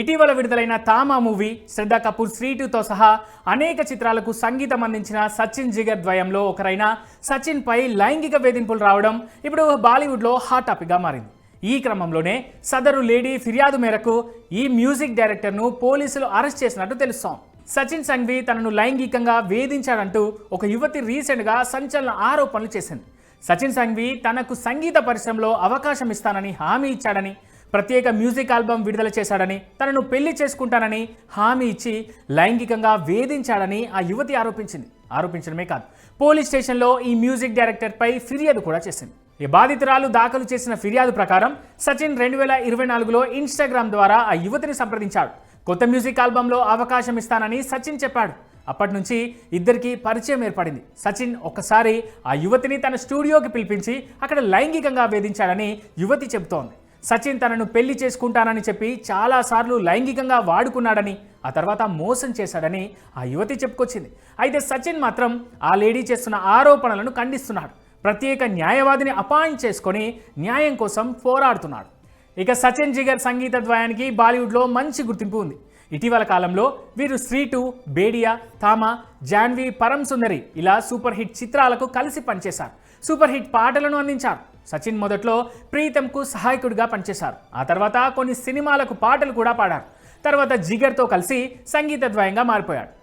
ఇటీవల విడుదలైన తామా మూవీ శ్రద్ధా కపూర్ శ్రీటుతో సహా అనేక చిత్రాలకు సంగీతం అందించిన సచిన్ జిగర్ ద్వయంలో ఒకరైన సచిన్ పై లైంగిక వేధింపులు రావడం ఇప్పుడు బాలీవుడ్లో హాట్ టాపిక్గా మారింది. ఈ క్రమంలోనే సదరు లేడీ ఫిర్యాదు మేరకు ఈ మ్యూజిక్ డైరెక్టర్ను పోలీసులు అరెస్ట్ చేసినట్టు తెలుస్తాం సచిన్ సంఘ్వి తనను లైంగికంగా వేధించాడంటూ ఒక యువతి రీసెంట్గా సంచలన ఆరోపణలు చేసింది. సచిన్ సంఘ్వి తనకు సంగీత పరిశ్రమలో అవకాశం ఇస్తానని హామీ ఇచ్చాడని ప్రత్యేక మ్యూజిక్ ఆల్బమ్ విడుదల చేశాడని తనను పెళ్ళి చేసుకుంటానని హామీ ఇచ్చి లైంగికంగా వేధించాడని ఆ యువతి ఆరోపించింది. ఆరోపించడమే కాదు పోలీస్ స్టేషన్లో ఈ మ్యూజిక్ డైరెక్టర్పై ఫిర్యాదు కూడా చేసింది. ఈ బాధితురాలు దాఖలు చేసిన ఫిర్యాదు ప్రకారం సచిన్ రెండు వేల ఇరవై నాలుగులో ఇన్స్టాగ్రామ్ ద్వారా ఆ యువతిని సంప్రదించాడు. కొత్త మ్యూజిక్ ఆల్బంలో అవకాశం ఇస్తానని సచిన్ చెప్పాడు. అప్పటి నుంచి ఇద్దరికి పరిచయం ఏర్పడింది. సచిన్ ఒక్కసారి ఆ యువతిని తన స్టూడియోకి పిలిపించి అక్కడ లైంగికంగా వేధించాడని యువతి చెబుతోంది. సచిన్ తనను పెళ్ళి చేసుకుంటానని చెప్పి చాలాసార్లు లైంగికంగా వాడుకున్నాడని ఆ తర్వాత మోసం చేశాడని ఆ యువతి చెప్పుకొచ్చింది. అయితే సచిన్ మాత్రం ఆ లేడీ చేస్తున్న ఆరోపణలను ఖండిస్తున్నాడు. ప్రత్యేక న్యాయవాదిని అపాయింట్ చేసుకొని న్యాయం కోసం పోరాడుతున్నాడు. ఇక సచిన్ జిగర్ సంగీత ద్వయానికి బాలీవుడ్లో మంచి గుర్తింపు ఉంది. ఇటీవల కాలంలో వీరు శ్రీటు బేడియా తామ జాన్వి పరం సుందరి ఇలా సూపర్ హిట్ చిత్రాలకు కలిసి పనిచేశారు. సూపర్ హిట్ పాటలను అందించారు. సచిన్ మొదట్లో ప్రీతంకు సహాయకుడిగా పనిచేశారు. ఆ తర్వాత కొన్ని సినిమాలకు పాటలు కూడా పాడారు. తర్వాత జిగర్తో కలిసి సంగీత ద్వయంగా మారిపోయాడు.